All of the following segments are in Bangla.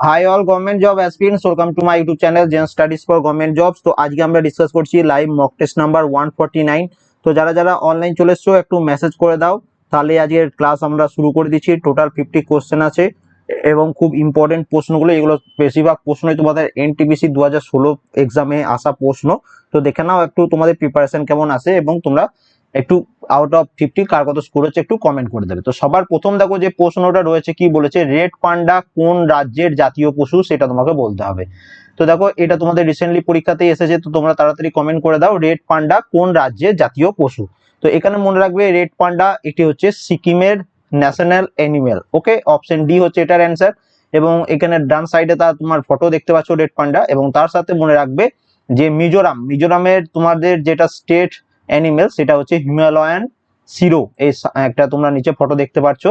Hi all government job aspirants welcome to my YouTube channel Zen studies for government jobs তো আজকে আমরা ডিসকাস করছি live mock test number one তো যারা যারা অনলাইন চলে এসছো, একটু মেসেজ করে দাও। তাহলে আজকের ক্লাস আমরা শুরু করে দিচ্ছি। টোটাল ফিফটি কোশ্চেন আছে। এবং খুব ইম্পর্টেন্ট প্রশ্নগুলো, এগুলো বেশিরভাগ প্রশ্নই তোমাদের এনটিপিসি দু হাজার ষোলো এক্সামে আসা প্রশ্ন। তো দেখে নাও একটু তোমাদের প্রিপারেশন কেমন আছে এবং তোমরা একটু আউট অফ ফিফটি কার কত স্কোর হচ্ছে একটু কমেন্ট করে দেবে। তো সবার প্রথম দেখো যে প্রশ্নটা রয়েছে, কি বলেছে? রেড পান্ডা কোন রাজ্যের জাতীয় পশু? সেটা তোমাকে বলতে হবে। তো দেখো, এটা তোমাদের রিসেন্টলি পরীক্ষাতেই এসেছে, তো তোমরা তাড়াতাড়ি কমেন্ট করে দাও, রেড পান্ডা কোন রাজ্যের জাতীয় পশু? তো এখানে মনে রাখবে, রেড পান্ডা এটি হচ্ছে সিকিমের national animal okay option D হচ্ছে এটার অ্যান্সার এবং এখানে ডান সাইডে তার তোমার ফটো দেখতে পাচ্ছ রেড পান্ডা। এবং তার সাথে মনে রাখবে যে মিজোরাম, মিজোরামের তোমাদের যেটা স্টেট অ্যানিমেল সেটা হচ্ছে হিমালয়ান সিরো এই একটা তোমরা নিচে ফটো দেখতে পাচ্ছ।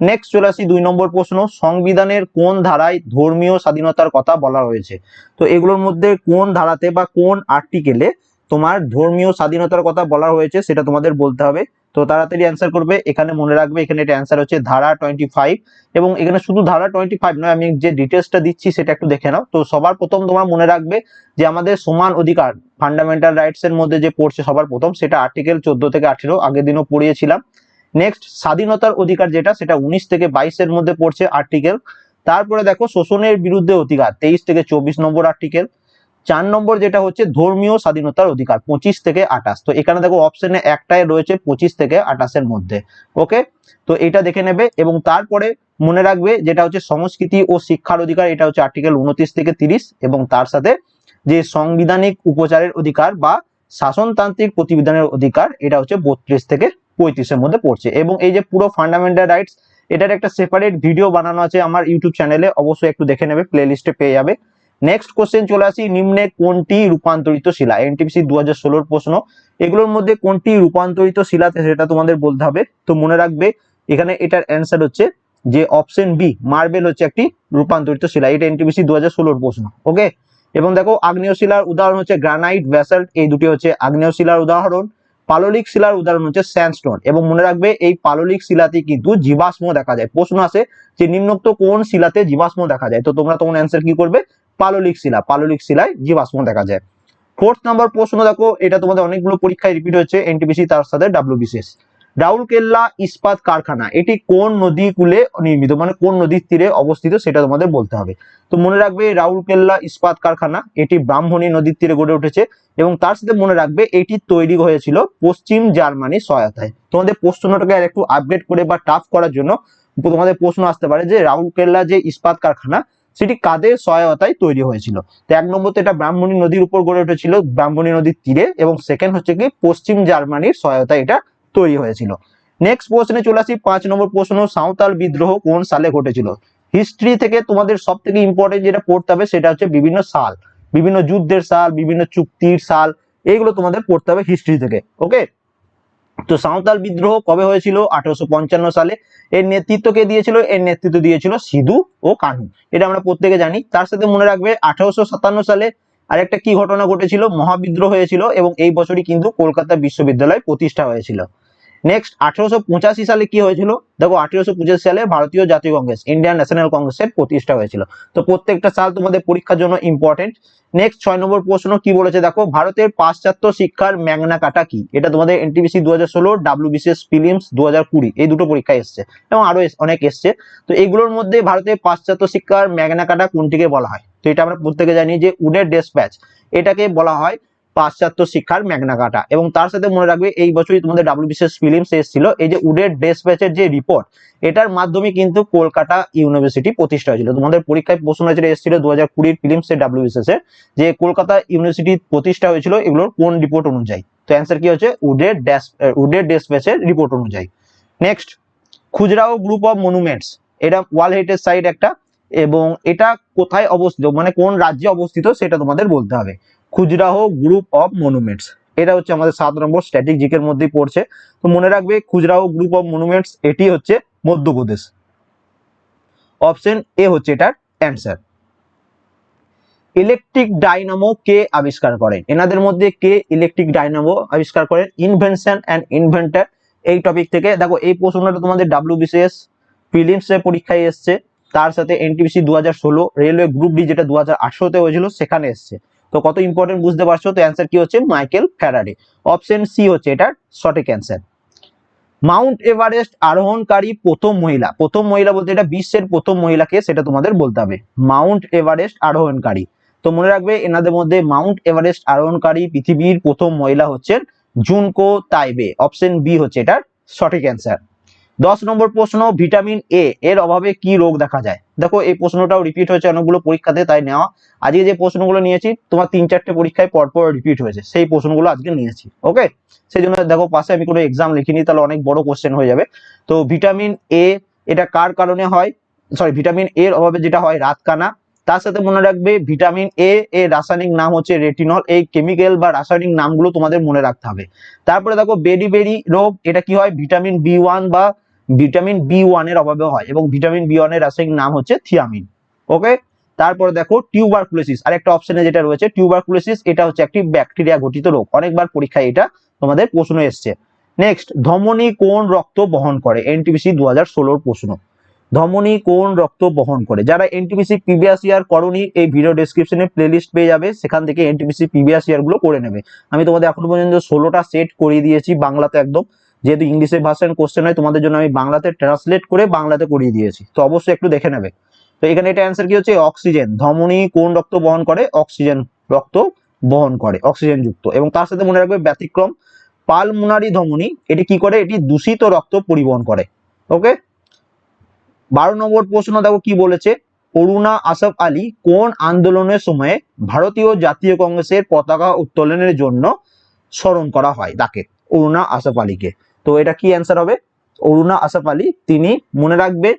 নেক্সট চলে আসি দুই নম্বর প্রশ্ন, সংবিধানের কোন ধারায় ধর্মীয় স্বাধীনতার কথা বলা হয়েছে? তো এগুলোর মধ্যে কোন ধারাতে বা কোন আর্টিকেলে তোমার ধর্মীয় স্বাধীনতার কথা বলা হয়েছে, সেটা তোমাদের বলতে হবে। তো তাড়াতাড়ি অ্যান্সার করবে, এখানে মনে রাখবে, এখানে এটা অ্যান্সার হচ্ছে ধারা টোয়েন্টি ফাইভ এবং এখানে শুধু ধারা টোয়েন্টি ফাইভ নয়, আমি যে ডিটেলসটা দিচ্ছি সেটা একটু দেখে নাও। তো সবার প্রথম তোমার মনে রাখবে যে আমাদের সমান অধিকার ফান্ডামেন্টাল রাইটস এর মধ্যে যে পড়ছে সবার প্রথম, সেটা আর্টিকেল চোদ্দ থেকে আঠেরো, আগের দিনও পড়িয়েছিলাম। নেক্সট স্বাধীনতার অধিকার যেটা, সেটা উনিশ থেকে বাইশের মধ্যে পড়ছে আর্টিকেল তারপরে দেখো, শোষণের বিরুদ্ধে অধিকার, তেইশ থেকে চব্বিশ নম্বর আর্টিকেল চার নম্বর যেটা হচ্ছে ধর্মীয় স্বাধীনতার অধিকার, পঁচিশ থেকে আঠাশ। তো এখানে দেখো অপশনে একটাই রয়েছে পঁচিশ থেকে আঠাশের মধ্যে। ওকে তো এটা দেখে নেবে এবং তারপরে মনে রাখবে যেটা হচ্ছে সংস্কৃতি ও শিক্ষার অধিকার, এটা হচ্ছে আর্টিকেল উনত্রিশ থেকে তিরিশ এবং তার সাথে যে সংবিধানিক উপচারের অধিকার বা শাসনতান্ত্রিক প্রতিবিধানের অধিকার, এটা হচ্ছে বত্রিশ থেকে পঁয়ত্রিশের মধ্যে পড়ছে। এবং এই যে পুরো ফান্ডামেন্টাল রাইটস এটার একটা সেপারেট ভিডিও বানানো আছে আমার ইউটিউব চ্যানেলে অবশ্যই একটু দেখে নেবে প্লে লিস্টে পেয়ে যাবে। নেক্সট কোশ্চেন চলে আসি, নিম্নে কোনটি রূপান্তরিত শিলা? এনটিপিসি দু হাজার প্রশ্ন। এগুলোর মধ্যে কোনটি রূপান্তরিত শিলাতে সেটা তোমাদের বলতে হবে। তো মনে রাখবে, এখানে এটার অ্যান্সার হচ্ছে যে অপশন বি মার্বেল হচ্ছে একটি রূপান্তরিত শিলা। এটা এনটিপিসি দু হাজার প্রশ্ন ওকে এবং দেখো, আগ্নেয় শিলার উদাহরণ হচ্ছে গ্রানাইট ব্যাসাল্ট এই দুটি হচ্ছে আগ্নেয় শিলার উদাহরণ। পাললিক শিলার উদাহরণ হচ্ছে স্যান্ডস্টোন এবং মনে রাখবে, এই পাললিক শিলাতে কিন্তু জীবাশ্ম দেখা যায়। প্রশ্ন আছে যে নিম্নোক্ত কোন শিলাতে জীবাশ্ম দেখা যায়? তো তোমরা তখন অ্যান্সার কি করবে? পাললিক শিলা, পাললিক শিলায় জীবাশ্ম দেখা যায়। ফোর্থ নাম্বার প্রশ্ন দেখো, এটা তোমাদের অনেকগুলো পরীক্ষায় রিপিট হচ্ছে এনটিপিসি তার সাথে ডাব্লিউবিসিএস রাউরকেল্লা ইস্পাত কারখানা, এটি কোন নদী কূলে নির্মিত? মানে কোন নদীর তীরে অবস্থিত সেটা তোমাদের বলতে হবে। তো মনে রাখবে রাউরকেল্লা ইস্পাত কারখানা, এটি ব্রাহ্মণী নদীর তীরে গড়ে উঠেছে এবং তার সাথে মনে রাখবে, এটি তৈরি হয়েছিল পশ্চিম জার্মানির সহায়তায়। তোমাদের প্রশ্নটাকে আর একটু আপডেট করে বা টাফ করার জন্য তোমাদের প্রশ্ন আসতে পারে যে রাউরকেল্লা যে ইস্পাত কারখানা সেটি কাদের সহায়তায় তৈরি হয়েছিল? তো এক নম্বর তো এটা ব্রাহ্মণী নদীর উপর গড়ে উঠেছিল, ব্রাহ্মণী নদীর তীরে, এবং সেকেন্ড হচ্ছে কি পশ্চিম জার্মানির সহায়তায় এটা তৈরি হয়েছিল। নেক্সট প্রশ্নে চলে আসি, পাঁচ নম্বর প্রশ্ন, সাঁওতাল বিদ্রোহ কোন সালে ঘটেছিল? হিস্ট্রি থেকে তোমাদের সব থেকে ইম্পর্টেন্ট যেটা পড়তে হবে সেটা হচ্ছে বিভিন্ন সাল, বিভিন্ন যুদ্ধের সাল, বিভিন্ন চুক্তির সাল, এইগুলো তোমাদের পড়তে হবে হিস্ট্রি থেকে ওকে তো সাঁওতাল বিদ্রোহ কবে হয়েছিল? আঠারোশো পঞ্চান্ন সালে। এর নেতৃত্ব কে দিয়েছিল? এর নেতৃত্ব দিয়েছিল সিধু ও কানু। এটা আমরা প্রত্যেকে জানি। তার সাথে মনে রাখবে, আঠারোশো সাতান্ন সালে আরেকটা কি ঘটনা ঘটেছিল? মহাবিদ্রোহ হয়েছিল এবং এই বছরই কিন্তু কলকাতা বিশ্ববিদ্যালয় প্রতিষ্ঠা হয়েছিল। নেক্সট আঠারোশো পঁচাশি সালে কি হয়েছিল? দেখো, আঠারোশো পঁচাশি সালে ভারতীয় জাতীয় কংগ্রেস ইন্ডিয়ান ন্যাশনাল কংগ্রেসের প্রতিষ্ঠা হয়েছিল। তো প্রত্যেকটা সাল তোমাদের পরীক্ষার জন্য ইম্পর্টেন্ট নেক্সট ছয় নম্বর প্রশ্ন কি বলেছে? দেখো, ভারতের পাশ্চাত্য শিক্ষার ম্যাগনা কাটা কি? এটা তোমাদের এনটিবিসি দু হাজার ষোলো ডাব্লিউবিসিএস ফিলিমস দু হাজার কুড়ি, এই দুটো পরীক্ষায় এসছে এবং আরও অনেক এসছে। তো এগুলোর মধ্যে ভারতের পাশ্চাত্য শিক্ষার ম্যাগনা কাটা কোনটিকে বলা হয়? তো এটা আমরা প্রত্যেকে জানি যে উডের ডেসপ্যাচ এটাকে বলা হয় পাশ্চাত্য শিক্ষার ম্যাগনা কাটা। এবং তার সাথে মনে রাখবে, এই বছরই তোমাদের ডাব্লিউবিসিএস ফিলিমস এসেছিল এই যে উডের ডেসপ্যাচের যে রিপোর্ট এটার মাধ্যমে কিন্তু কলকাতা ইউনিভার্সিটি প্রতিষ্ঠা হয়েছিল। তোমাদের পরীক্ষায় প্রশ্ন যেটা এসেছিল দু হাজার কুড়ির ফিলিমস এর ডাব্লিউবিসিএস এর, যে কলকাতা ইউনিভার্সিটি প্রতিষ্ঠা হয়েছিল এগুলোর কোন রিপোর্ট অনুযায়ী? তো অ্যান্সার কি হচ্ছে? উডের ড্যাস উডের ডেসপ্যাচের রিপোর্ট অনুযায়ী। Next Khajuraho group of monuments এটা ওয়ার্ল্ড হেরিটেজ সাইট একটা, এবং এটা কোথায় অবস্থিত মানে কোন রাজ্যে অবস্থিত, সেটা তোমাদের বলতে হবে। খুজরাহ গ্রুপ অফ মনুমেন্টস এটা হচ্ছে আমাদের সাত নম্বর স্ট্যাটিক জিকের মধ্যেই পড়ছে। তো মনে রাখবে খুজরাহ গ্রুপ অফ মনুমেন্টস এটি হচ্ছে মধ্যপ্রদেশ। অপশন এ হচ্ছে এটার অ্যান্সার ইলেকট্রিক ডাইনামো কে আবিষ্কার করেন? এনাদের মধ্যে কে ইলেকট্রিক ডাইনামো আবিষ্কার করেন? ইনভেনশন অ্যান্ড ইনভেন্টার এই টপিক থেকে, দেখো, এই প্রশ্নটা তোমাদের ডাব্লিউবিসিএস প্রিলিমস এর পরীক্ষায় এসছে। তার সাথে এনটিপিসি দু হাজার ষোলো রেলওয়ে গ্রুপ ডি যেটা দু হাজার হয়েছিল, সেখানে এসছে। তো কত ইম্পর্টেন্ট বুঝতে পারছ? তো অ্যান্সার কি হচ্ছে? মাইকেল ফ্যারাডে অপশন সি হচ্ছে এটার সঠিক অ্যান্সার মাউন্ট এভারেস্ট আরোহণকারী প্রথম মহিলা। প্রথম মহিলা বলতে এটা বিশ্বের প্রথম মহিলাকে সেটা তোমাদের বলতে হবে। মাউন্ট এভারেস্ট আরোহণকারী। তো মনে রাখবে, এনাদের মধ্যে মাউন্ট এভারেস্ট আরোহণকারী পৃথিবীর প্রথম মহিলা হচ্ছেন জুনকো তাইবে অপশন বি হচ্ছে এটার সঠিক অ্যান্সার দশ নম্বর প্রশ্ন ভিটামিন এ এর অভাবে কি রোগ দেখা যায়? দেখো, এই প্রশ্নটাও রিপিট হয়েছে, অনেকগুলো পরীক্ষাতে তাই নেওয়া। আজকে যে প্রশ্নগুলো নিয়েছি, তোমার তিন চারটে পরীক্ষায় পরপর রিপিট হয়েছে। সেই প্রশ্নগুলো আজকে নিয়েছি ওকে সেই জন্য দেখো, পাশে আমি কোনো এক্সাম লিখিনি, তাহলে অনেক বড় কোশ্চেন হয়ে যাবে। তো ভিটামিন এ এটা কার কারণে হয়? সরি ভিটামিন এর অভাবে যেটা হয়, রাতকানা। তার সাথে মনে রাখবে ভিটামিন এ এর রাসায়নিক নাম হচ্ছে রেটিনল এই কেমিক্যাল বা রাসায়নিক নামগুলো তোমাদের মনে রাখতে হবে। তারপরে দেখো বেরি বেরি রোগ, এটা কি হয়? ভিটামিন বি ওয়ান বা ভিটামিন বি ওয়ানের অভাবে হয় এবং ভিটামিন বি ওয়ানের রাসায়নিক নাম হচ্ছে থিয়ামিন ওকে তারপরে দেখো টিউবারকুলোসিস আরেকটা অপশনে যেটা রয়েছে টিউবারকুলোসিস এটা হচ্ছে একটি ব্যাকটেরিয়া ঘটিত রোগ। অনেকবার পরীক্ষায় এটা তোমাদের প্রশ্ন এসছে। নেক্সট ধমনী কোন রক্ত বহন করে? এনটিপিসি দু হাজার প্রশ্ন। ধমনী কোন রক্ত বহন করে? যারা এনটিপিসি প্রিভিয়াস ইয়ার করনি, এই ভিডিও ডেসক্রিপশনে প্লেলিস্ট পেয়ে যাবে। সেখান থেকে এনটিপিসি প্রিভিয়াস ইয়ারগুলো করে নেবে। আমি তোমাদের এখনও পর্যন্ত ষোলোটা সেট করিয়ে দিয়েছি, বাংলাতে একদম যেহেতু ইংলিশে ভার্সন কোশ্চেন হয়, তোমাদের জন্য আমি বাংলাতে ট্রান্সলেট করে বাংলাতে করিয়ে দিয়েছি। তো অবশ্যই একটু দেখে নেবে। তো এখানে এটা অ্যান্সার কি হচ্ছে? অক্সিজেন ধমনী কোন রক্ত বহন করে? অক্সিজেন রক্ত বহন করে অক্সিজেন যুক্ত। এবং তার সাথে মনে রাখবে ব্যতিক্রম। পালমোনারি ধমনী, এটি কি করে? এটি দূষিত রক্ত পরিবহন করে। ওকে? বারো নম্বর প্রশ্ন দেখো কি বলেছে? অরুণা আসফ আলী কোন আন্দোলনের সময়ে ভারতীয় জাতীয় কংগ্রেসের পতাকা উত্তোলনের জন্য স্মরণ করা হয়? তাকে, অরুণা আসফ আলীকে। তো এটা কি অ্যান্সার হবে? অরুণা আসফ আলী, তিনি মনে রাখবে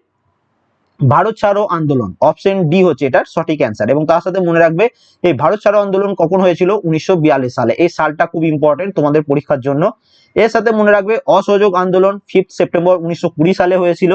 ভারত ছাড়ো আন্দোলন। অপশন ডি হচ্ছে এটার সঠিক অ্যান্সার এবং তার সাথে মনে রাখবে, এই ভারত ছাড়ো আন্দোলন কখন হয়েছিল? উনিশশো বিয়াল্লিশ সালে। এই সালটা খুব ইম্পর্টেন্ট তোমাদের পরীক্ষার জন্য। এর সাথে মনে রাখবে, অসহযোগ আন্দোলন ফিফথ সেপ্টেম্বর উনিশশো কুড়ি সালে হয়েছিল।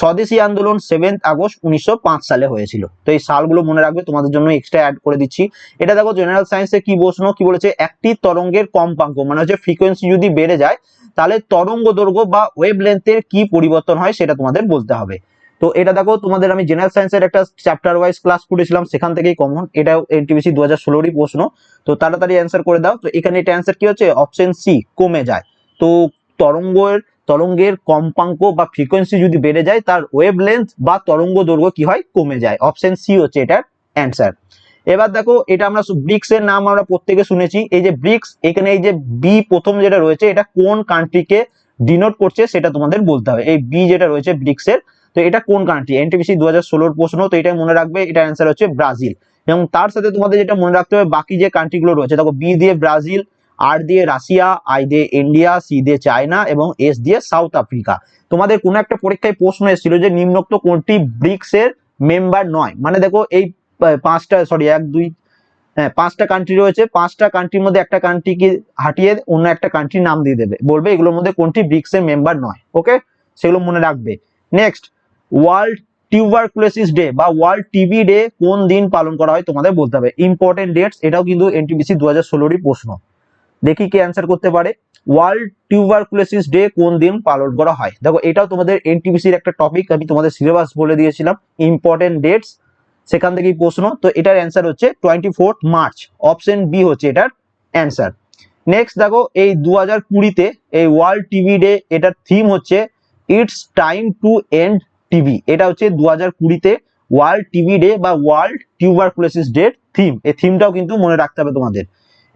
স্বদেশী আন্দোলন সেভেন্থ আগস্ট উনিশশো পাঁচ সালে হয়েছিল। তো এই সালগুলো মনে রাখবে, তোমাদের জন্য এক্সট্রা অ্যাড করে দিচ্ছি। এটা দেখো জেনারেল সায়েন্সে কি প্রশ্ন? কি বলেছে? একটি তরঙ্গের কম্পাঙ্ক মানে হচ্ছে ফ্রিকোয়েন্সি যদি বেড়ে যায় তাহলে তরঙ্গ দৈর্ঘ্য বা ওয়েভ লেন্থের কি পরিবর্তন হয় সেটা তোমাদের বলতে হবে। তো এটা দেখো, তোমাদের আমি জেনারেল সায়েন্সের একটা চ্যাপ্টার ওয়াইজ ক্লাস করেছিলাম, সেখান থেকেই কমন এটা এনটিবিসি দু হাজার ষোলোরই প্রশ্ন। তো তাড়াতাড়ি অ্যান্সার করে দাও। তো এখানে এটা অ্যান্সার কি হচ্ছে? অপশন সি কমে যায়। তো তরঙ্গের তরঙ্গের কম্পাঙ্ক বা ফ্রিকোয়েন্সি যদি বেড়ে যায়, তার ওয়েভ লেন্থ বা তরঙ্গ দৈর্ঘ্য কি হয়? কমে যায়। অপশন সি হচ্ছে এটার অ্যান্সার এবার দেখো, এটা আমরা ব্রিক্স এর নাম আমরা প্রত্যেকে শুনেছি। এই যে ব্রিক্স এখানে এই যে বি প্রথম যেটা রয়েছে, এটা কোন কান্ট্রিকে ডিনোট করছে সেটা তোমাদের বলতে হবে। এই বি যেটা রয়েছে ব্রিক্স এর, তো এটা কোন কান্ট্রি এনটিপিসি দু হাজার প্রশ্ন, তো এটা মনে রাখবে এটা অ্যান্সার হচ্ছে ব্রাজিল। এবং তার সাথে তোমাদের যেটা মনে রাখতে হবে, বাকি যে কান্ট্রিগুলো রয়েছে, দেখো বি দিয়ে ব্রাজিল আর দিয়ে রাশিয়া আই দিয়ে ইন্ডিয়া সি দিয়ে চায়না, এবং এস দিয়ে সাউথ আফ্রিকা। তোমাদের কোনো একটা পরীক্ষায় প্রশ্ন এসেছিল যে নিম্নোক্ত কোনটি ব্রিক্স এর মেম্বার নয়। মানে দেখো, এই পাঁচটা সরি এক, দুই হ্যাঁ পাঁচটা কান্ট্রি রয়েছে। পাঁচটা কান্ট্রির মধ্যে একটা কান্ট্রিকে হাঁটিয়ে অন্য একটা কান্ট্রির নাম দিয়ে দেবে। বলবে এগুলোর মধ্যে কোনটি ব্রিক্স এর মেম্বার নয় ওকে সেগুলো মনে রাখবে। নেক্সট ওয়ার্ল্ড টিউবারকুলোসিস ডে বা ওয়ার্ল্ড টিবি ডে কোন দিন পালন করা হয় তোমাদের বলতে হবে। ইম্পর্টেন্ট ডেটস এটাও কিন্তু এনটিবিসি দু হাজার ষোলোরই প্রশ্ন। দেখি কে অ্যান্সার করতে পারে। ওয়ার্ল্ড টিউবারকুলোসিস ডে কোন দিন পালন করা হয়? দেখো, এটাও তোমাদের এনটিবিসির একটা টপিক আমি তোমাদের সিলেবাস বলে দিয়েছিলাম। ইম্পর্টেন্ট ডেটস সেখান থেকেই প্রশ্ন। তো এটার অ্যান্সার হচ্ছে twenty fourth March option B হচ্ছে এটার অ্যান্সার নেক্সট দেখো, এই দু হাজার কুড়িতে এই ওয়ার্ল্ড টিভি ডে এটার থিম হচ্ছে it's time to end TV এটা হচ্ছে দু হাজার কুড়িতে ওয়ার্ল্ড টিভি ডে বা world tuber tuberculosis day theme এই থিমটাও কিন্তু মনে রাখতে হবে তোমাদের।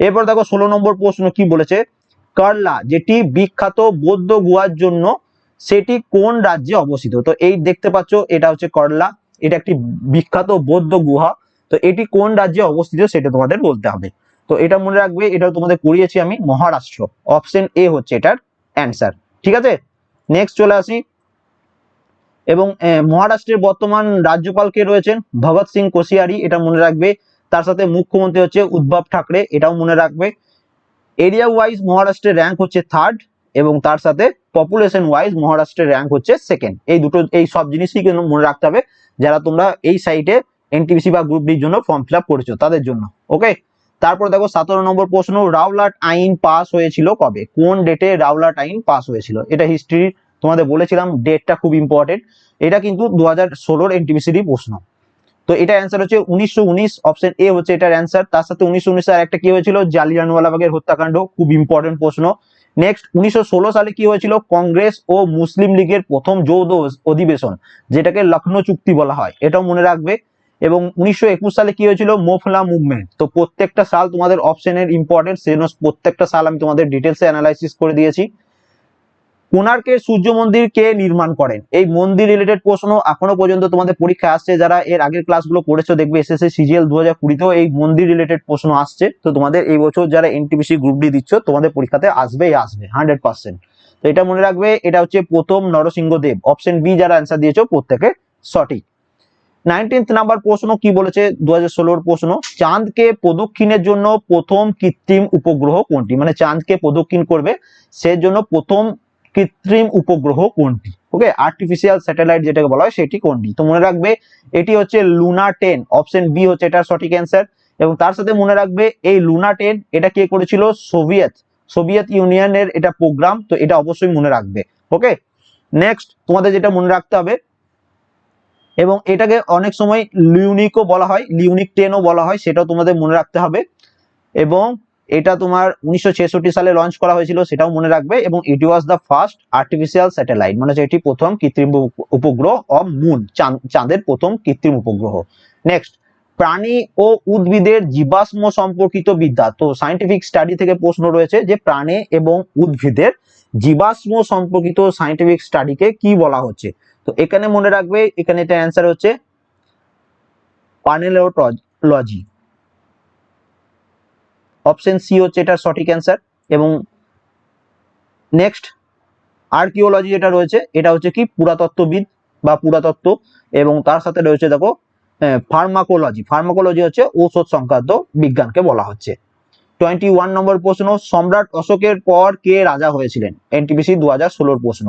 এরপর দেখো, ষোলো নম্বর প্রশ্ন কি বলেছে? কারলা, যেটি বিখ্যাত বৌদ্ধ গুহার জন্য, সেটি কোন রাজ্যে অবস্থিত? তো এই দেখতে পাচ্ছ, এটা হচ্ছে করলা। এটা একটি বিখ্যাত বৌদ্ধ গুহা। তো এটি কোন রাজ্যে অবস্থিত সেটা তোমাদের বলতে হবে। তো এটা মনে রাখবে, এটা তোমাদের করিয়েছি আমি মহারাষ্ট্র। অপশন এ হচ্ছে এটার অ্যান্সার ঠিক আছে? নেক্সট চলে আসি। এবং মহারাষ্ট্রের বর্তমান রাজ্যপাল কে রয়েছেন? ভগৎ সিং কোশিয়ারি। এটা মনে রাখবে, তার সাথে মুখ্যমন্ত্রী হচ্ছে উদ্ভব ঠাকরে। এটাও মনে রাখবে। এরিয়া ওয়াইজ মহারাষ্ট্রের র্যাঙ্ক হচ্ছে থার্ড এবং তার সাথে পপুলেশন ওয়াইজ মহারাষ্ট্রের র্যাঙ্ক হচ্ছে সেকেন্ড এই দুটো, এই সব জিনিসই কিন্তু মনে রাখতে হবে যারা তোমরা এই সাইটে এনটিপিসি বা গ্রুপ ডির জন্য ফর্ম ফিল আপ করেছ তাদের জন্য ওকে তারপর দেখো সতেরো নম্বর প্রশ্ন, রাওলাট আইন পাস হয়েছিল কবে? কোন ডেটে রাওলাট আইন পাস হয়েছিল? এটা হিস্ট্রি তোমাদের বলেছিলাম ডেটটা খুব ইম্পর্টেন্ট এটা কিন্তু দু হাজার ষোলোর এনটিপিসিডি প্রশ্ন। তো এটা অ্যান্সার হচ্ছে উনিশশো উনিশ অপশন এ হচ্ছে এটার অ্যান্সার তার সাথে উনিশশো উনিশ আর একটা কি হয়েছিল? জালিয়ানওয়ালাবাগের হত্যাকাণ্ড, খুব ইম্পর্টেন্ট প্রশ্ন। নেক্সট উনিশশো ষোলো সালে কি হয়েছিল? কংগ্রেস ও মুসলিম লীগের প্রথম যৌথ অধিবেশন, যেটাকে লখনৌ চুক্তি বলা হয়। এটাও মনে রাখবে। এবং উনিশশো একুশ সালে কি হয়েছিল? মোফলা মুভমেন্ট। তো প্রত্যেকটা সাল তোমাদের অপশনের ইম্পর্টেন্ট সেজন্য প্রত্যেকটা সাল আমি তোমাদের ডিটেলসে অ্যানালাইসিস করে দিয়েছি। কোণার্কের সূর্য মন্দির কে নির্মাণ করেন? এই মন্দির রিলেটেড প্রশ্ন এখনও পর্যন্ত তোমাদের পরীক্ষা আসছে। যারা এর আগের ক্লাসগুলো করেছ, দেখবে এসএসসি, সিজিএল দু হাজার কুড়িতেও এই মন্দির রিলেটেড প্রশ্ন আসছে। তো তোমাদের এই বছর যারা এনটিপিসি গ্রুপ ডি দিচ্ছ, তোমাদের পরীক্ষাতে আসবেই আসবে হান্ড্রেড পার্সেন্ট তো এটা মনে রাখবে, এটা হচ্ছে প্রথম নরসিংহ দেব অপশন বি যারা অ্যান্সার দিয়েছ, প্রত্যেকে সঠিক। নাইনটিন্থ নাম্বার প্রশ্ন কি বলেছে? দু হাজার ষোলোর প্রশ্ন, চাঁদকে প্রদক্ষিণের জন্য প্রথম কৃত্রিম উপগ্রহ কোনটি? মানে চাঁদকে প্রদক্ষিণ করবে সে জন্য প্রথম কৃত্রিম উপগ্রহ কোনটি? ওকে আর্টিফিশিয়াল স্যাটেলাইট যেটাকে বলা হয়, সেটি কোনটি? তো মনে রাখবে, এটি হচ্ছে লুনা টেন অপশন বি হচ্ছে এটার সঠিক অ্যান্সার এবং তার সাথে মনে রাখবে, এই লুনা টেন এটা কে করেছিল? সোভিয়েত সোভিয়েত ইউনিয়নের এটা প্রোগ্রাম তো এটা অবশ্যই মনে রাখবে। ওকে নেক্সট তোমাদের যেটা মনে রাখতে হবে, এবং এটাকে অনেক সময় লিউনিকও বলা হয় লিউনিক টেনও বলা হয়, সেটাও তোমাদের মনে রাখতে হবে। এবং এটা তোমার উনিশশো ছেষট্টি সালে লঞ্চ করা হয়েছিল, সেটাও মনে রাখবে এবং it was the first artificial satellite মানে এটি প্রথম কৃত্রিম উপ- উপগ্রহ অফ মুন চাঁদের প্রথম কৃত্রিম উপগ্রহ। নেক্সট প্রাণী ও উদ্ভিদের জীবাশ্ম সম্পর্কিত বিদ্যা। তো সাইন্টিফিক স্টাডি থেকে প্রশ্ন রয়েছে যে প্রাণী এবং উদ্ভিদের জীবাশ্ম সম্পর্কিত সাইন্টিফিক স্টাডিকে কি বলা হচ্ছে? তো এখানে মনে রাখবে, এখানে এটা অ্যান্সার হচ্ছে পানেলোলজি অপশন সি হচ্ছে এটার সঠিক অ্যান্সার এবং নেক্সট আর্কিওলজি যেটা রয়েছে, এটা হচ্ছে কি পুরাতত্ত্ববিদ বা পুরাতত্ত্ব এবং তার সাথে রয়েছে দেখো ফার্মাকোলজি। ফার্মাকোলজি হচ্ছে ঔষধ সংক্রান্ত বিজ্ঞানকে বলা হচ্ছে। টোয়েন্টি ওয়ান নম্বর প্রশ্ন, সম্রাট অশোকের পর কে রাজা হয়েছিলেন? এনটিপিসি দু হাজার ষোলোর প্রশ্ন।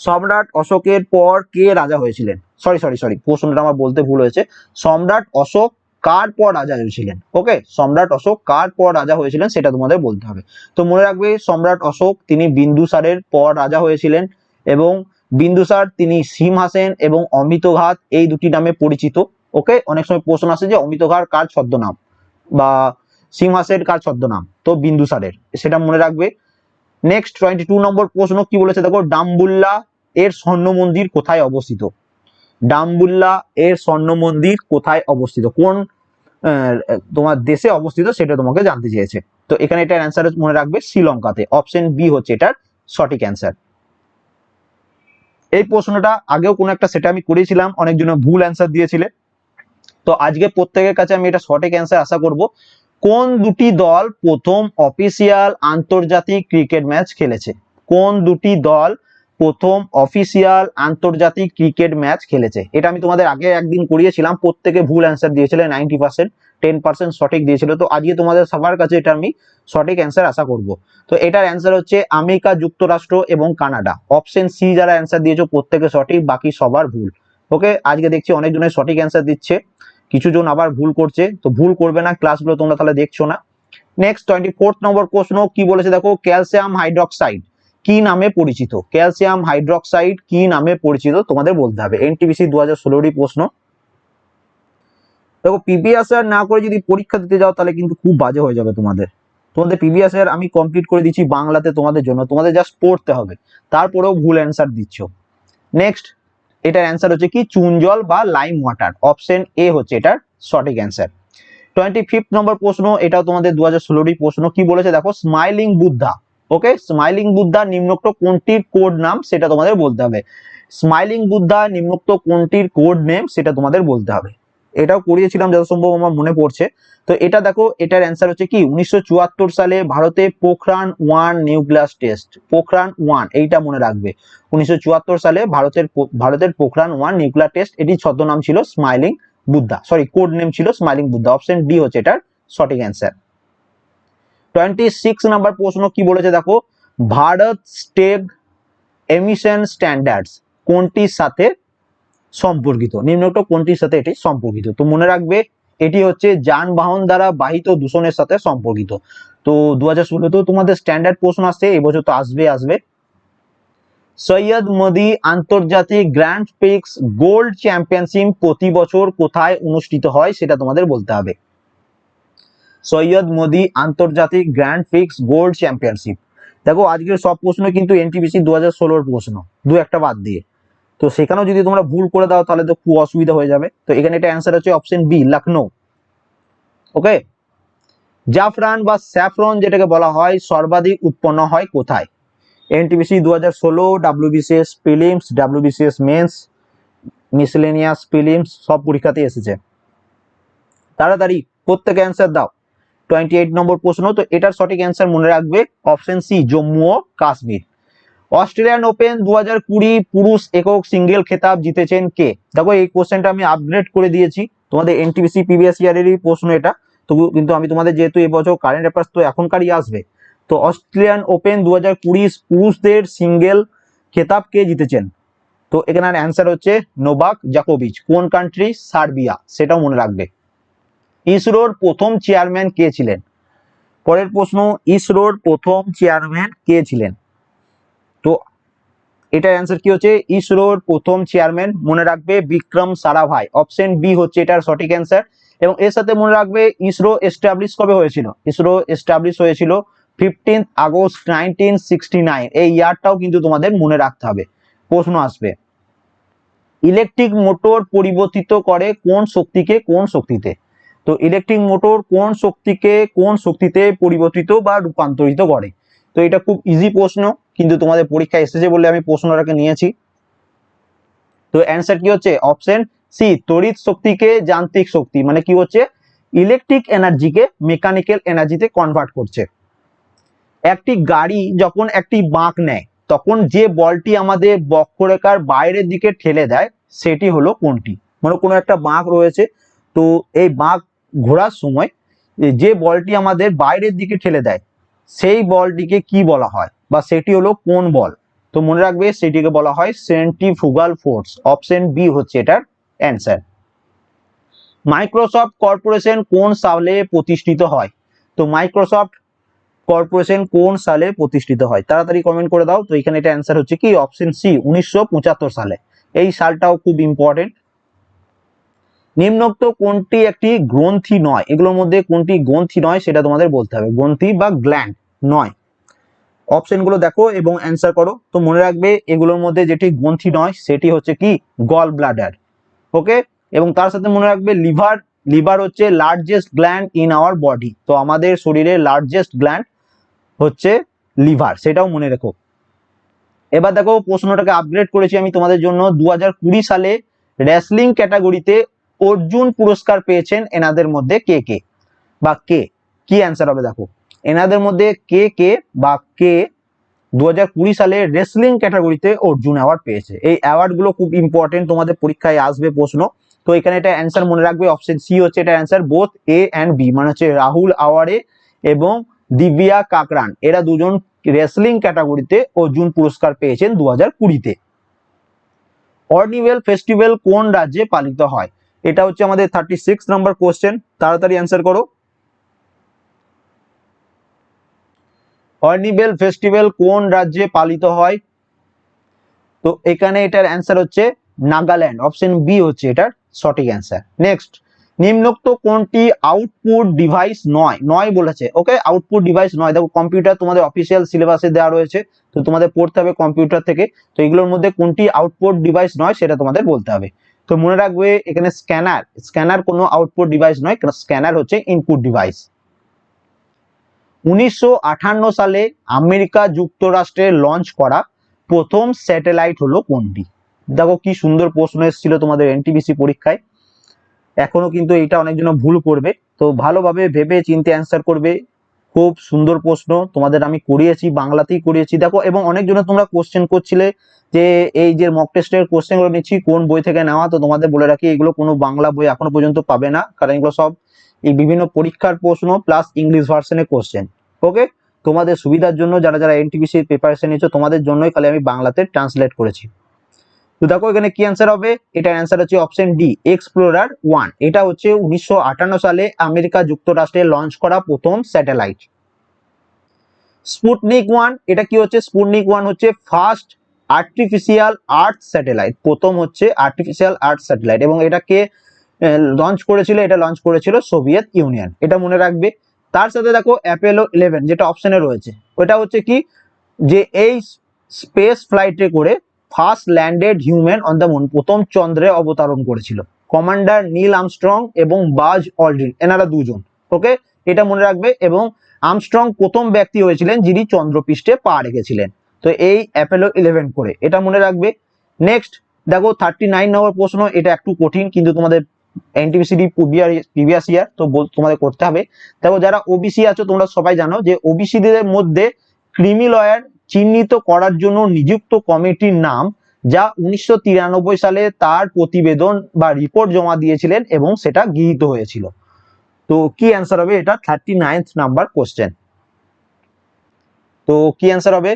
সম্রাট অশোকের পর কে রাজা হয়েছিলেন? সরি সরি সরি প্রশ্নটা আমার বলতে ভুল হয়েছে। সম্রাট অশোক কার পর রাজা হয়েছিলেন? ওকে সম্রাট অশোক কার পর রাজা হয়েছিলেন সেটা তোমাদের বলতে হবে। তো মনে রাখবে, সম্রাট অশোক তিনি বিন্দুসারের পর রাজা হয়েছিলেন এবং বিন্দুসার তিনি সিমহাসেন এবং অমিতঘাত এই দুটি নামে পরিচিত। ওকে অনেক সময় প্রশ্ন আসে যে অমিতঘাত কার ছদ্মনাম বা সিমহাসেন কার ছদ্মনাম? তো বিন্দুসারের। সেটা মনে রাখবে। নেক্সট টোয়েন্টি টু নম্বর প্রশ্ন কি বলেছে? দেখো, ডাম্বুল্লা এর স্বর্ণ মন্দির কোথায় অবস্থিত? ডাম্বুল্লা এর স্বর্ণ মন্দির কোথায় অবস্থিত? কোন তোমার দেশে অবস্থিত সেটা তোমাকে জানতে চেয়েছে। তো এখানে এটার অ্যান্সার মনে রাখবে শ্রীলঙ্কাতে। অপশন বি হচ্ছে এটার সঠিক অ্যান্সার এই প্রশ্নটা আগেও কোনো একটা সেটা আমি করেছিলাম অনেকজন ভুল অ্যান্সার দিয়েছিলে। তো আজকে প্রত্যেকের কাছে আমি এটা সঠিক অ্যান্সার আশা করব। কোন দুটি দল প্রথম অফিসিয়াল আন্তর্জাতিক ক্রিকেট ম্যাচ খেলেছে? কোন দুটি দল প্রথম অফিসিয়াল আন্তর্জাতিক ক্রিকেট ম্যাচ খেলেছে। এটা আমি তোমাদের আগে একদিন করিয়েছিলাম, প্রত্যেকে ভুল অ্যান্সার দিয়েছিল নাইনটি পার্সেন্ট টেন পার্সেন্ট সঠিক দিয়েছিল। তো আজকে তোমাদের সবার কাছে এটা আমি সঠিক অ্যান্সার আশা করব। তো এটার অ্যান্সার হচ্ছে আমেরিকা, যুক্তরাষ্ট্র এবং কানাডা। অপশন সি যারা অ্যান্সার দিয়েছ, প্রত্যেকে সঠিক, বাকি সবার ভুল। ওকে আজকে দেখছি অনেকজনের সঠিক অ্যান্সার দিচ্ছে কিছু জন আবার ভুল করছে। তো ভুল করবে না ক্লাসগুলো তোমরা তাহলে দেখছ না। নেক্সট টোয়েন্টি ফোর্থ নম্বর প্রশ্ন কি বলেছে দেখো ক্যালসিয়াম হাইড্রক্সাইড কি নামে পরিচিত? ক্যালসিয়াম হাইড্রক্সাইড কি নামে পরিচিত? তোমাদের বলতে হবে। এনটিপিসি দু হাজার প্রশ্ন। দেখো পিবিএসআর না করে যদি পরীক্ষা দিতে যাও, তাহলে কিন্তু খুব বাজে হয়ে যাবে তোমাদের। তোমাদের পিবিএসআর আমি কমপ্লিট করে দিচ্ছি বাংলাতে তোমাদের জন্য। তোমাদের জাস্ট পড়তে হবে। তারপরেও ভুল অ্যান্সার দিচ্ছ। নেক্সট এটার অ্যান্সার হচ্ছে কি? চুন জল বা লাইম ওয়াটার অপশন এ হচ্ছে এটার সঠিক অ্যান্সার টোয়েন্টি ফিফথ নম্বর প্রশ্ন, এটাও তোমাদের দু হাজার ষোলোরই প্রশ্ন। কি বলেছে? দেখো smiling Buddha okay smiling Buddha নিম্নোক্ত কোনটির কোড নাম সেটা তোমাদের বলতে হবে। স্মাইলিং বুদ্ধা নিম্নোক্ত কোনটির কোড নেম সেটা তোমাদের বলতে হবে। এটাও করিয়েছিলাম যত সম্ভব আমার মনে পড়ছে। তো এটা দেখো, এটার অ্যান্সার হচ্ছে কি? উনিশশো চুয়াত্তর সালে ভারতে Pokhran one nucleus test. Pokhran one, এইটা মনে রাখবে। উনিশশো চুয়াত্তর সালে ভারতের ভারতের পোখরান ওয়ান নিউক্লিয়ার টেস্ট এটি ছদ্মনাম ছিল smiling Buddha sorry code name ছিল স্মাইলিং বুদ্ধা অপশন ডি হচ্ছে এটার সঠিক অ্যান্সার টোয়েন্টি সিক্স নাম্বার প্রশ্ন কি বলেছে দেখো? ভারত স্টেগ এমিশন স্ট্যান্ডার্ডস কোনটির সাথে সম্পর্কিত? নিম্নোক্ত কোনটির সাথে এটি সম্পর্কিত? তো মনে রাখবে, এটি হচ্ছে যানবাহন দ্বারা বাহিত দূষণের সাথে সম্পর্কিত। তো দু হাজার ষোলোতেও তোমাদের স্ট্যান্ডার্ড প্রশ্ন আসছে, এবছর তো আসবে আসবে। সৈয়দ মোদি আন্তর্জাতিক গ্র্যান্ড পিক্স গোল্ড চ্যাম্পিয়নশিপ প্রতি বছর কোথায় অনুষ্ঠিত হয় সেটা তোমাদের বলতে হবে। সৈয়দ মোদি আন্তর্জাতিক গ্র্যান্ড ফিক্স গোল্ড চ্যাম্পিয়নশিপ দেখো, আজকের সব প্রশ্ন কিন্তু এনটিপিসি দু হাজার ষোলোর প্রশ্ন, দু একটা বাদ দিয়ে। তো সেখানেও যদি তোমরা ভুল করে দাও, তাহলে তো খুব অসুবিধা হয়ে যাবে। তো এখানে এটা অ্যান্সার হচ্ছে অপশন বি লখনৌ ওকে জাফরান বা স্যাফরন যেটাকে বলা হয়, সর্বাধিক উৎপন্ন হয় কোথায়? এনটিপিসি দু হাজার ষোলো WBCS prelims WBCS mains miscellaneous prelims সব পরীক্ষাতে এসেছে। তাড়াতাড়ি প্রত্যেকে অ্যান্সার দাও। টোয়েন্টি এইট নম্বর প্রশ্ন, তো এটার সঠিক অ্যান্সার মনে রাখবে অপশন সি জম্মু ও কাশ্মীর অস্ট্রেলিয়ান ওপেন দু হাজার কুড়ি পুরুষ একক সিঙ্গেল খেতাব জিতেছেন কে? দেখো, এই কোশ্চেনটা আমি আপগ্রেড করে দিয়েছি। তোমাদের এনটিপিসি প্রিভিয়াস ইয়ারেরই প্রশ্ন এটা। তবু কিন্তু আমি তোমাদের যেহেতু এবছর কারেন্ট অ্যাফেয়ার্স তো এখনকারই আসবে। তো অস্ট্রেলিয়ান ওপেন দু হাজার কুড়ি পুরুষদের সিঙ্গেল খেতাব কে জিতেছেন? তো এখানে অ্যান্সার হচ্ছে নোবাক জাকোভিচ কোন কান্ট্রি সার্বিয়া সেটাও মনে রাখবে। ইসরোর প্রথম চেয়ারম্যান কে ছিলেন? পরের প্রশ্ন, ইসরোর প্রথম চেয়ারম্যান কে ছিলেন? তো এটার অ্যান্সার কি হচ্ছে? ইসরোর প্রথম চেয়ারম্যান মনে রাখবে বিক্রম সারাভাই। অপশন বি হচ্ছে এটার সঠিক অ্যান্সার এবং এর সাথে মনে রাখবে ইসরো এস্টাবলিশ কবে হয়েছিল? ইসরো এস্টাবলিশ হয়েছিল fifteenth August nineteen sixty nine এই ইয়ারটাও কিন্তু তোমাদের মনে রাখতে হবে। প্রশ্ন আসবে ইলেকট্রিক মোটর পরিবর্তিত করে কোন শক্তিকে কোন শক্তিতে? তো ইলেকট্রিক মোটর কোন শক্তিকে, কোন শক্তিতে পরিবর্তিত বা রূপান্তরিত করে? তো এটা খুব ইজি প্রশ্ন, কিন্তু তোমাদের পরীক্ষা এসেছে বলে আমি প্রশ্নটাকে নিয়েছি। তো অ্যান্সার কি হচ্ছে? অপশন সি তড়িৎ শক্তিকে যান্ত্রিক শক্তি মানে কি হচ্ছে? ইলেকট্রিক এনার্জিকে মেকানিক্যাল এনার্জিতে কনভার্ট করছে। একটি গাড়ি যখন একটি বাঁক নেয়, তখন যে বলটি আমাদের বক্ষরেখার বাইরের দিকে ঠেলে দেয়, সেটি হলো কোনটি? মানে কোনো একটা বাঁক রয়েছে, তো এই বাঁক ঘোরার সময় যে বলটি আমাদের বাইরের দিকে ঠেলে দেয়, সেই বলটিকে কি বলা হয়? বা সেটি হলো কোন বল? তো মনে রাখবে সেটিকে বলা হয় সেন্ট্রিফুগাল ফোর্স, অপশন বি হচ্ছে এটার অ্যান্সার। মাইক্রোসফট কর্পোরেশন কোন সালে প্রতিষ্ঠিত হয়? তো মাইক্রোসফট কর্পোরেশন কোন সালে প্রতিষ্ঠিত হয়? তাড়াতাড়ি কমেন্ট করে দাও। তো এখানে এটা অ্যান্সার হচ্ছে কি? অপশন সি, উনিশশো পঁচাত্তর সালে। এই সালটাও খুব ইম্পর্টেন্ট নিম্নোক্ত কোনটি একটি গ্রন্থি নয়? এগুলোর মধ্যে কোনটি গ্রন্থি নয় সেটা তোমাদের বলতে হবে। গ্রন্থি বা গ্ল্যান্ড নয়। অপশনগুলো দেখো এবং অ্যান্সার করো। তো মনে রাখবে এগুলোর মধ্যে যেটি গ্রন্থি নয় সেটি হচ্ছে কি? Gall bladder okay? এবং তার সাথে মনে রাখবে লিভার। লিভার হচ্ছে largest gland in our body তো আমাদের শরীরে লার্জেস্ট গ্ল্যান্ড হচ্ছে লিভার। সেটাও মনে রেখো। এবার দেখো প্রশ্নটাকে আপগ্রেড করেছি আমি তোমাদের জন্য। দু হাজার কুড়ি সালে রেসলিং ক্যাটাগরিতে অর্জুন পুরস্কার পেয়েছেন এনাদের মধ্যে কে কে? বা কে? কি অ্যান্সার হবে দেখো। এনাদের মধ্যে কে কে বা কে দু হাজার কুড়ি সালে রেসলিং ক্যাটাগরিতে অর্জুন অ্যাওয়ার্ড পেয়েছে। এই অ্যাওয়ার্ডগুলো খুব ইম্পর্টেন্ট তোমাদের পরীক্ষায় আসবে প্রশ্ন। তো এখানে এটা অ্যান্সার মনে রাখবে অপশন সি হচ্ছে এটা answer both A and B মানে হচ্ছে রাহুল আওয়ারে এবং দিব্যা কাকরান। এরা দুজন রেসলিং ক্যাটাগরিতে অর্জুন পুরস্কার পেয়েছেন দু হাজার কুড়িতে। অর্নিভেল ফেস্টিভ্যাল কোন রাজ্যে পালিত হয়? এটা হচ্ছে আমাদের থার্টি সিক্স নাম্বার কোশ্চেন তাড়াতাড়ি অ্যান্সার করো। অর্নিভেল ফেস্টিভ্যাল কোন রাজ্যে পালিত হয়? তো এখানে এটার অ্যান্সার হচ্ছে নাগাল্যান্ড অপশন বি হচ্ছে এটার সঠিক অ্যান্সার নেক্সট নিম্নোক্ত কোনটি আউটপুট ডিভাইস নয়? নয় বলেছে ওকে আউটপুট ডিভাইস নয়। দেখো কম্পিউটার তোমাদের অফিসিয়াল সিলেবাসে দেওয়া রয়েছে, তো তোমাদের পড়তে হবে কম্পিউটার থেকে। তো এগুলোর মধ্যে কোনটি আউটপুট ডিভাইস নয়, সেটা তোমাদের বলতে হবে। তো মনে রাখবে, এখানে স্ক্যানার স্ক্যানার কোনো আউটপুট ডিভাইস নয়, কারণ স্ক্যানার হচ্ছে ইনপুট ডিভাইস উনিশশো সালে আমেরিকা যুক্তরাষ্ট্রে লঞ্চ করা প্রথম স্যাটেলাইট হলো কোনটি? দেখো কি সুন্দর প্রশ্ন এসেছিল তোমাদের এনটিবিসি পরীক্ষায়। এখনও কিন্তু এটা অনেকজন ভুল করবে। তো ভালোভাবে ভেবে চিন্তে অ্যান্সার করবে। খুব সুন্দর প্রশ্ন। তোমাদের আমি করিয়েছি, বাংলাতেই করিয়েছি। দেখো, এবং অনেকজনে তোমরা কোশ্চেন করছিলে যে এই যে মক টেস্টের কোশ্চেনগুলো নিচ্ছি, কোন বই থেকে নেওয়া? তো তোমাদের বলে রাখি, এগুলো কোনো বাংলা বই এখনও পর্যন্ত পাবে না, কারণ এগুলো সব এই বিভিন্ন পরীক্ষার প্রশ্ন প্লাস ইংলিশ ভার্সনের কোশ্চেন ওকে তোমাদের সুবিধার জন্য যারা যারা এনটিপিসি প্রিপারেশন নিচ্ছ তোমাদের জন্যই খালি আমি বাংলাতে ট্রান্সলেট করেছি। তো দেখো এখানে কি অ্যান্সার হবে? এটার অ্যান্সার হচ্ছে অপশন ডি এক্সপ্লোরার ওয়ান এটা হচ্ছে উনিশশো আটান্ন সালে আমেরিকা যুক্তরাষ্ট্রে লঞ্চ করা প্রথম স্যাটেলাইট স্পুটনিক ওয়ান এটা কি হচ্ছে? স্পুটনিক ওয়ান হচ্ছে ফার্স্ট আর্টিফিশিয়াল আর্থ স্যাটেলাইট প্রথম হচ্ছে আর্টিফিশিয়াল আর্থ স্যাটেলাইট এবং এটাকে লঞ্চ করেছিল? এটা লঞ্চ করেছিল সোভিয়েত ইউনিয়ন এটা মনে রাখবে। তার সাথে দেখো অ্যাপেলো ইলেভেন যেটা অপশনে রয়েছে। ওটা হচ্ছে কি? যে এই স্পেস ফ্লাইটে করে first landed human on the moon, প্রথম চন্দ্রে অবতরণ করেছিল। কমান্ডার নীল আমস্ট্রং এবং বাজ অলড্রিন এনারা দুজন, ওকে? এটা মনে রাখবে, এবং আমস্ট্রং প্রথম ব্যক্তি হয়েছিলেন যিনি চন্দ্রপৃষ্ঠে পা রেখেছিলেন। তো এই অ্যাপেলো ইলেভেন করে, এটা মনে রাখবে। নেক্সট দেখো থার্টি নাইন নম্বর প্রশ্ন, এটা একটু কঠিন, কিন্তু তোমাদের এনটিপিসিডি প্রিভিয়াস ইয়ার তো তোমাদের করতে হবে। দেখো, যারা ওবিসি আছো, তোমরা সবাই জানো যে ওবিসিদের মধ্যে ক্রিমি লয়ার চিহ্নিত করার জন্য নিযুক্ত কমিটির নাম, যা উনিশশো তিরানব্বই সালে তার প্রতিবেদন বা রিপোর্ট জমা দিয়েছিলেন এবং সেটা গৃহীত হয়েছিল। তো কি অ্যান্সার হবে? এটা থার্টি নাইন্থ নাম্বার কোশ্চেন তো কি অ্যান্সার হবে?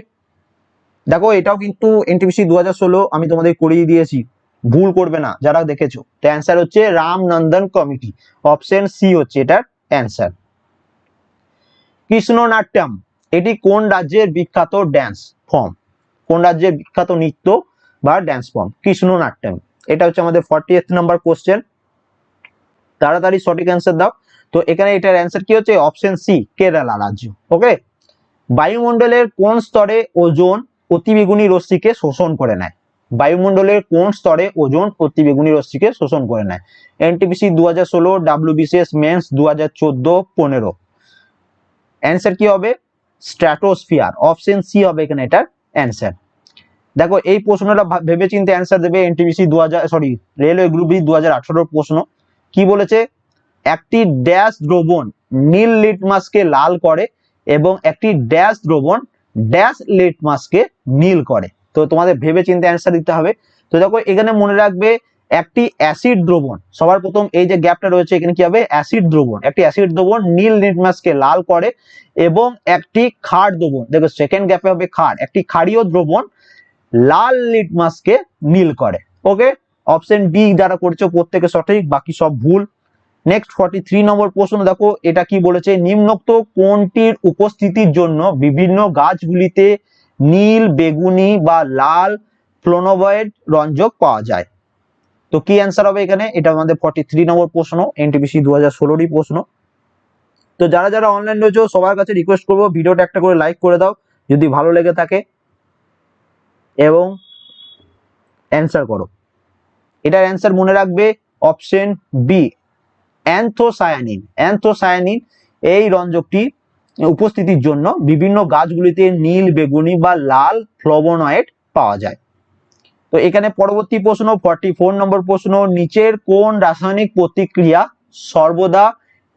দেখো, এটাও কিন্তু এনটিপিসি দু আমি তোমাদের করিয়ে দিয়েছি। ভুল করবে না, যারা দেখেছ। তো অ্যান্সার হচ্ছে রামনন্দন কমিটি। অপশন সি হচ্ছে এটার অ্যান্সার কৃষ্ণনাট্যম। এটি কোন রাজ্যের বিখ্যাত ড্যান্স ফর্ম কোন রাজ্যের বিখ্যাত নৃত্য বা ড্যান্স ফর্ম কৃষ্ণনাট্যম এটা হচ্ছে আমাদের ফর্টি এইথ নাম্বার কোশ্চেন তাড়াতাড়ি সঠিক অ্যান্সার দাও। তো এখানে এটার অ্যান্সার কি হচ্ছে? অপশন সি কেরালা রাজ্য। ওকে বায়ুমণ্ডলের কোন স্তরে ওজোন অতিবেগুনি রশ্মিকে শোষণ করে নেয়? বায়ুমণ্ডলের কোন স্তরে ওজন অতিবেগুনি রশ্মিকে শোষণ করে নেয়? এনটিপিসি দু হাজার ষোলো ডাব্লিউবিসিএস মেন্স দু হাজার চোদ্দ, পনেরো। অ্যান্সার কি হবে? স্ট্র্যাটোস্ফিয়ার অপশন সি হবে এখানে এটার অ্যান্সার দেখো, এই প্রশ্নটা ভা- ভেবেচিন্তে অ্যান্সার দেবে এনটিপিসি দু সরি রেলওয়ে গ্রুপ ডি দু প্রশ্ন। কি বলেছে? একটি ড্যাশ দ্রবণ নীল লিটমাসকে লাল করে এবং একটি ড্যাশ দ্রবণ ড্যাশ লিটমাসকে নীল করে। তো তোমাদের ভেবে চিন্তে অ্যান্সার দিতে হবে। তো দেখো, এখানে মনে রাখবে একটি অ্যাসিড দ্রবণ, সবার প্রথম এই যে গ্যাপটা রয়েছে এখানে কি হবে? অ্যাসিড দ্রবণ। একটি অ্যাসিড দ্রবণ নীল লিটমাসকে লাল করে এবং একটি ক্ষার দ্রবণ, দেখো সেকেন্ড গ্যাপে হবে ক্ষার, একটি ক্ষারীয় দ্রবণ লাল লিটমাসকে নীল করে ওকে অপশন বি যারা করছ প্রত্যেকে সঠিক, বাকি সব ভুল। নেক্সট ফর্টি থ্রি নম্বর প্রশ্ন, দেখো এটা কি বলেছে? নিম্নোক্ত কোনটির উপস্থিতির জন্য বিভিন্ন গাছগুলিতে নীল, বেগুনি বা লাল ফ্লোনোভয়েড রঞ্জক পাওয়া যায়? তো কি অ্যান্সার হবে এখানে? এটা আমাদের ফর্টি থ্রি নম্বর প্রশ্ন এনটিপিসি দু হাজার ষোলোরই প্রশ্ন। তো যারা যারা অনলাইন রয়েছে, সবার কাছে রিকোয়েস্ট করব, ভিডিওটা একটা করে লাইক করে দাও, যদি ভালো লেগে থাকে। এবং অ্যান্সার করো। এটার অ্যান্সার মনে রাখবে অপশন বি অ্যান্থোসায়ানিন অ্যান্থোসায়ানিন এই রঞ্জকটি উপস্থিতির জন্য বিভিন্ন গাছগুলিতে নীল, বেগুনি বা লাল ফ্লোবোনয়েড পাওয়া যায়। তো এখানে পরবর্তী প্রশ্ন ফর্টি ফোর নম্বর প্রশ্ন, নিচের কোন রাসায়নিক প্রতিক্রিয়া সর্বদা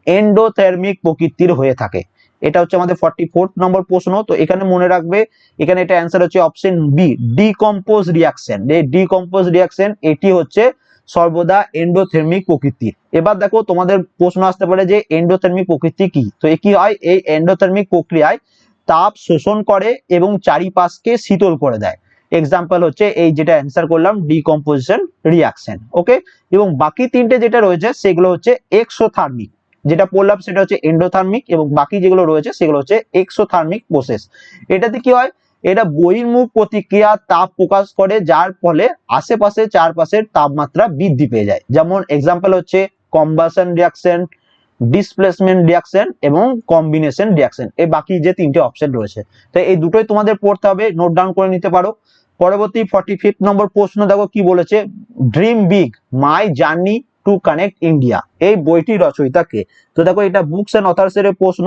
এন্ডোথের্মিক প্রকৃতির হয়ে থাকে? এটা হচ্ছে আমাদের ফর্টি ফোর্থ নম্বর প্রশ্ন, তো এখানে মনে রাখবে, এখানে এটা অ্যান্সার হচ্ছে option B decompose reaction decompose reaction এটি হচ্ছে সর্বদা এন্ডোথের্মিক প্রকৃতির। এবার দেখো, তোমাদের প্রশ্ন আসতে পারে যে এন্ডোথের্মিক প্রকৃতি কি? তো কি হয়? এই এন্ডোথের্মিক প্রক্রিয়ায় তাপ শোষণ করে এবং চারিপাশকে শীতল করে দেয়। এক্সাম্পল হচ্ছে এই যেটা অ্যান্সার করলাম ডিকম্পোজিশন রিয়াকশন ওকে এবং বাকি তিনটে যেটা রয়েছে সেগুলো হচ্ছে এক্সোথার্মিক যেটা পড়লাম সেটা হচ্ছে এন্ডোথার্মিক এবং বাকি যেগুলো রয়েছে সেগুলো হচ্ছে এক্সোথার্মিক প্রসেস এটাতে কি হয়? এটা বহির্মুখ প্রতিক্রিয়া তাপ প্রকাশ করে, যার ফলে আশেপাশে চারপাশের তাপমাত্রা বৃদ্ধি পেয়ে যায়। যেমন এক্সাম্পল হচ্ছে কম্বাসন রিয়াকশন ডিসপ্লেসমেন্ট রিয়াকশন এবং কম্বিনেশন রিয়াকশন এই বাকি যে তিনটে অপশন রয়েছে। তো এই দুটোই তোমাদের পড়তে হবে নোট ডাউন করে নিতে পারো। পরবর্তী ফর্টি ফিফথ নম্বর প্রশ্ন দেখো কি বলেছে? Dream big my journey to connect India এই বইটি রচয়িতা কে? তো দেখো এটা বুকস এন্ড অথার্স এর প্রশ্ন,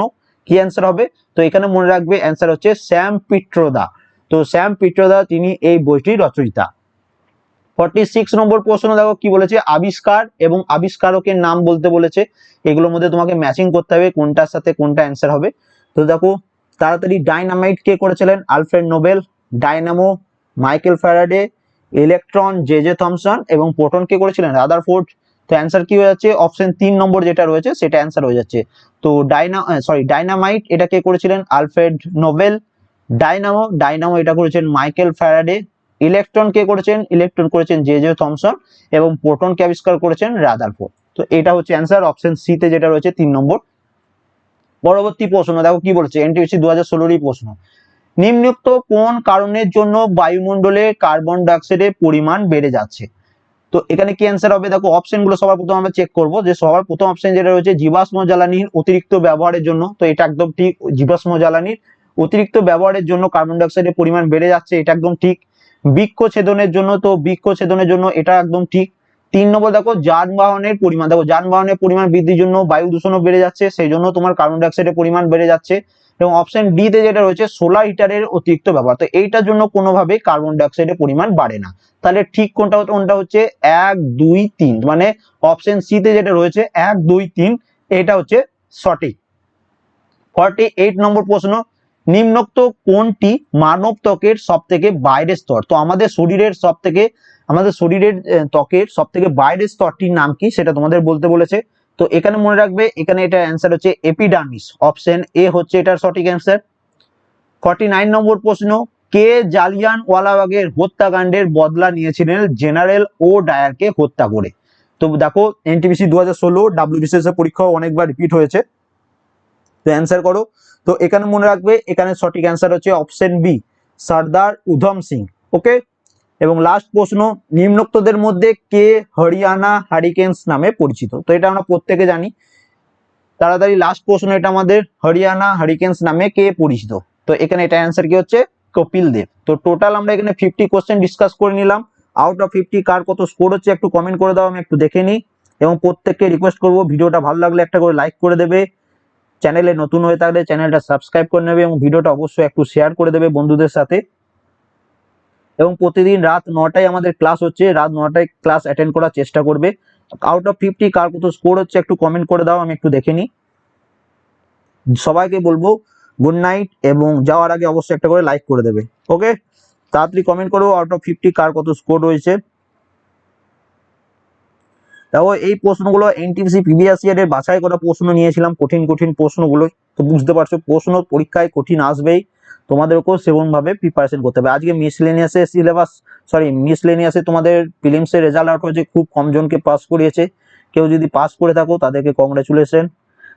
কি অ্যান্সার হবে? তো এখানে মনে রাখবে অ্যান্সার হচ্ছে শ্যাম পিট্রোদা তো শ্যাম পিট্রোদা তিনি এই বইটির রচয়িতা। ফর্টি সিক্স নম্বর প্রশ্ন দেখো কি বলেছে? আবিষ্কার এবং আবিষ্কারকের নাম বলতে বলেছে। এগুলোর মধ্যে তোমাকে ম্যাচিং করতে হবে, কোনটার সাথে কোনটা অ্যান্সার হবে। তো দেখো, তাড়াতাড়ি ডাইনামাইট কে করেছিলেন? Alfred Nobel, dynamo, Michael Faraday, electron, J J Thomson এবং প্রোটন কে করেছিলেন? রাদারফোর্ড। তো অ্যান্সার কি হয়ে যাচ্ছে? অপশন তিন নম্বর যেটা রয়েছে, সেটা অ্যান্সার হয়ে যাচ্ছে। তো ডাইনা সরি ডাইনামাইট এটা কে করেছিলেন? আলফ্রেড নোবেল, ডাইনামো ডাইনামো এটা করেছেন মাইকেল ফ্যারাডে। ইলেকট্রন কে করেছেন? ইলেকট্রন করেছেন জে জে থমসন এবং প্রোটন কে আবিষ্কার করেছেন রাদারফোর্ড তো এটা হচ্ছে অ্যান্সার অপশন সি তে যেটা রয়েছে তিন নম্বর। পরবর্তী প্রশ্ন, দেখো কি বলছে? এনটিএসসি দু হাজার ষোলোরই প্রশ্ন। নিম্নোক্ত কোন কারণের জন্য বায়ুমণ্ডলে কার্বন ডাইঅক্সাইডের পরিমাণ বেড়ে যাচ্ছে? তো এখানে কি অ্যান্সার হবে? দেখো অপশনগুলো সবার প্রথম আমরা চেক করব। যে সবার প্রথম অপশন যেটা রয়েছে, জীবাশ্ম জ্বালানির অতিরিক্ত ব্যবহারের জন্য। তো এটা একদম ঠিক, জীবাশ্ম জ্বালানির অতিরিক্ত ব্যবহারের জন্য কার্বন ডাইঅক্সাইডের পরিমাণ বেড়ে যাচ্ছে, এটা একদম ঠিক। বৃক্ষ ছেদনের জন্য, তো বৃক্ষ ছেদনের জন্য এটা একদম ঠিক। তিন নম্বর দেখো, যানবাহনের পরিমাণ। দেখো, যানবাহনের পরিমাণ বৃদ্ধির জন্য বায়ু দূষণও বেড়ে যাচ্ছে, সেই জন্য তোমার কার্বন ডাইঅক্সাইডের পরিমাণ বেড়ে যাচ্ছে। এবং অপশন ডি তে যেটা রয়েছে সোলার হিটারের অতিরিক্ত ব্যবহার। তো এইটার জন্য কোনোভাবে কার্বন ডাইঅক্সাইডের পরিমাণ বাড়ে না। তাহলে ঠিক কোনটা কোনটা হচ্ছে এক, দুই, তিন। মানে অপশন সি তে যেটা রয়েছে, এক, দুই, তিন, এটা হচ্ছে সঠিক। ফর্টি এইট নম্বর প্রশ্ন নিম্নোক্ত কোনটি মানব ত্বকের সব থেকে বাইরের স্তর? তো আমাদের শরীরের সব থেকে আমাদের শরীরের ত্বকের সব থেকে বাইরের স্তরটির নাম কি সেটা তোমাদের বলতে বলেছে। তো এখানে মনে রাখবে, এখানে এটা অ্যান্সার হচ্ছে এপিডার্মিস অপশন এ হচ্ছে এটার সঠিক অ্যান্সার ফর্টি নাইন নম্বর প্রশ্ন, কে জালিয়ান ওয়ালাবাগের হত্যাকাণ্ডের বদলা নিয়েছিলেন জেনারেল ও ডায়ারকে হত্যা করে? তো দেখো এনটিপিসি দু হাজার ষোলো ডাব্লিউবিসিএস এর পরীক্ষাও অনেকবার রিপিট হয়েছে। তো অ্যান্সার করো। তো এখানে মনে রাখবে, এখানে সঠিক অ্যান্সার হচ্ছে option B Sardar Udham Singh okay এবং লাস্ট প্রশ্ন, নিম্নোক্তদের মধ্যে কে হরিয়ানা হারিকেন্স নামে পরিচিত? তো এটা আমরা প্রত্যেকে জানি। তাড়াতাড়ি লাস্ট প্রশ্ন, এটা আমাদের হরিয়ানা হারিকেন্স নামে কে পরিচিত? তো এখানে এটা অ্যান্সার কি হচ্ছে? কপিল দেব। তো টোটাল আমরা এখানে ফিফটি কোশ্চেন ডিসকাস করে নিলাম। আউট অফ ফিফটি কার কত স্কোর হচ্ছে একটু কমেন্ট করে দাও, আমি একটু দেখে নিই। এবং প্রত্যেককে রিকোয়েস্ট করব, ভিডিওটা ভালো লাগলে একটা করে লাইক করে দেবে। চ্যানেলে নতুন হয়ে থাকলে চ্যানেলটা সাবস্ক্রাইব করে নেবে এবং ভিডিওটা অবশ্যই একটু শেয়ার করে দেবে বন্ধুদের সাথে। এবং প্রতিদিন রাত নটায় আমাদের ক্লাস হচ্ছে, রাত নটায় ক্লাস অ্যাটেন্ড করার চেষ্টা করবে। আউট অফ ফিফটি কার কত স্কোর হচ্ছে একটু কমেন্ট করে দাও, আমি একটু দেখে নিই। সবাইকে বলব গুড নাইট এবং যাওয়ার আগে অবশ্যই একটা করে লাইক করে দেবে। ওকে তাড়াতাড়ি কমেন্ট করব আউট অফ ফিফটি কার কত স্কোর রয়েছে। দেখো এই প্রশ্নগুলো এনটিপিসি প্রিভিয়াস ইয়ারের বাছাই করা প্রশ্ন নিয়েছিলাম, কঠিন কঠিন প্রশ্নগুলো। তো বুঝতে পারছ, প্রশ্ন পরীক্ষায় কঠিন আসবেই। তোমাদেরকেও সেরকম ভাবে প্রিপারেশন করতে হবে। আজকে মিসলেনিয়াসের সিলেবাস সরি মিসলেনিয়াসে তোমাদের প্রিলিমসের রেজাল্ট আউট হয়েছে, খুব কম জনকে পাস করিয়েছে। কেউ যদি পাস করে থাকো, তাদেরকে কংগ্রেচুলেশন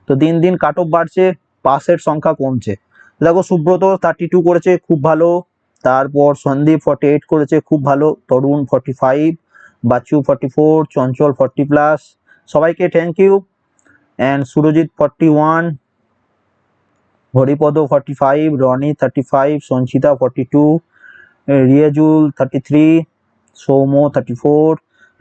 তো দিন দিন কাট অফ বাড়ছে পাসের সংখ্যা কমছে। দেখো সুব্রত থার্টি টু করেছে, খুব ভালো। তারপর সন্দীপ ফর্টি এইট করেছে, খুব ভালো। Tarun forty five Bachchu forty four Chanchal forty plus সবাইকে thank you and Surajit forty one Haripada forty five Roni thirty five Sanchita forty two Riazul thirty three Soumya thirty four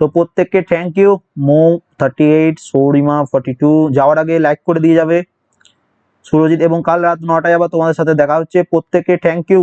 তো প্রত্যেককে thank you Mou thirty eight Sourima forty two যাওয়ার আগে লাইক করে দিয়ে যাবে। সুরজিৎ এবং কাল রাত নটায় আবার তোমাদের সাথে দেখা হচ্ছে। প্রত্যেককে থ্যাংক ইউ